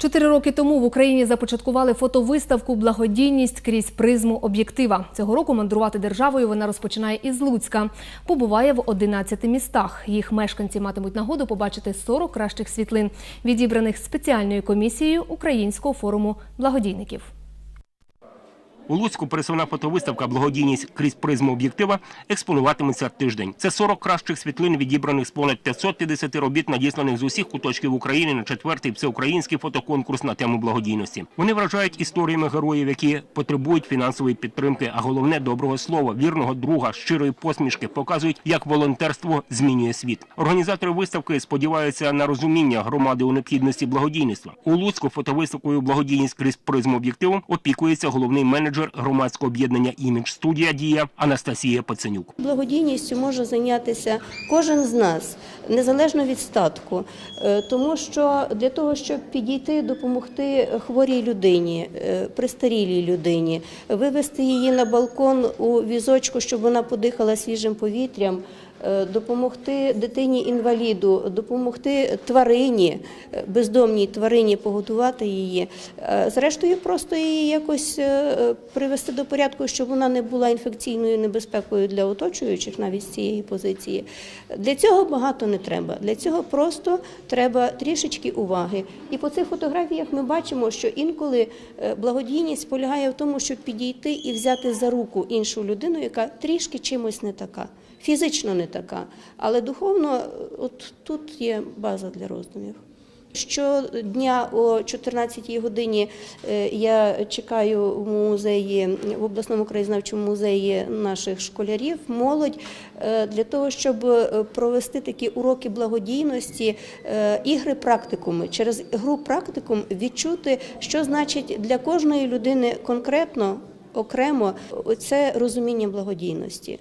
Чотири роки тому в Україні започаткували фотовиставку Благодійність крізь призму об'єктива. Цього року мандрувати державою вона розпочинає із Луцька. Побуває в 11 містах. Їх мешканці матимуть нагоду побачити 40 кращих світлин, відібраних спеціальною комісією Українського форуму благодійників. У Луцьку пересувна фотовиставка «Благодійність крізь призму об'єктива» експонуватиметься тиждень. Це 40 кращих світлин, відібраних з понад 550 робіт, надісланих з усіх куточків України на четвертий всеукраїнський фотоконкурс на тему благодійності. Вони вражають історіями героїв, які потребують фінансової підтримки, а головне доброго слова, вірного друга, щирої посмішки, показують, як волонтерство змінює світ. Організатори виставки сподіваються на розуміння громади у необхідності благодійництва. У Луцьку фотовиставкою «Благодійність крізь призму об'єктиву» опікується головний менеджер громадського об'єднання «Імідж Студія Дія» Анастасія Паценюк. Благодійністю може зайнятися кожен з нас, незалежно від статку, Е, тому що для того, щоб підійти, допомогти хворій людині, пристарілій престарілій людині, вивести її на балкон у візочку, щоб вона подихала свіжим повітрям. Е, Допомогти дитині інваліду, допомогти тварині, е, бездомній тварині, погодувати її. Е, Зрештою, просто її якось привести до порядку, щоб вона не була інфекційною небезпекою для оточуючих, навіть з цієї позиції. Для цього багато не треба. Для цього просто треба трішечки уваги. І по цих фотографіях ми бачимо, що інколи благодійність полягає в тому, щоб підійти і взяти за руку іншу людину, яка трішки чимось не така. Фізично не така, але духовно от тут є база для роздумів. Щодня о 14-й годині е, я чекаю в музеї, в обласному краєзнавчому музеї наших школярів, молодь, е, для того, щоб е, провести такі уроки благодійності, ігри практикуми. Через гру практикум відчути, що значить для кожної людини конкретно, окремо, це розуміння благодійності.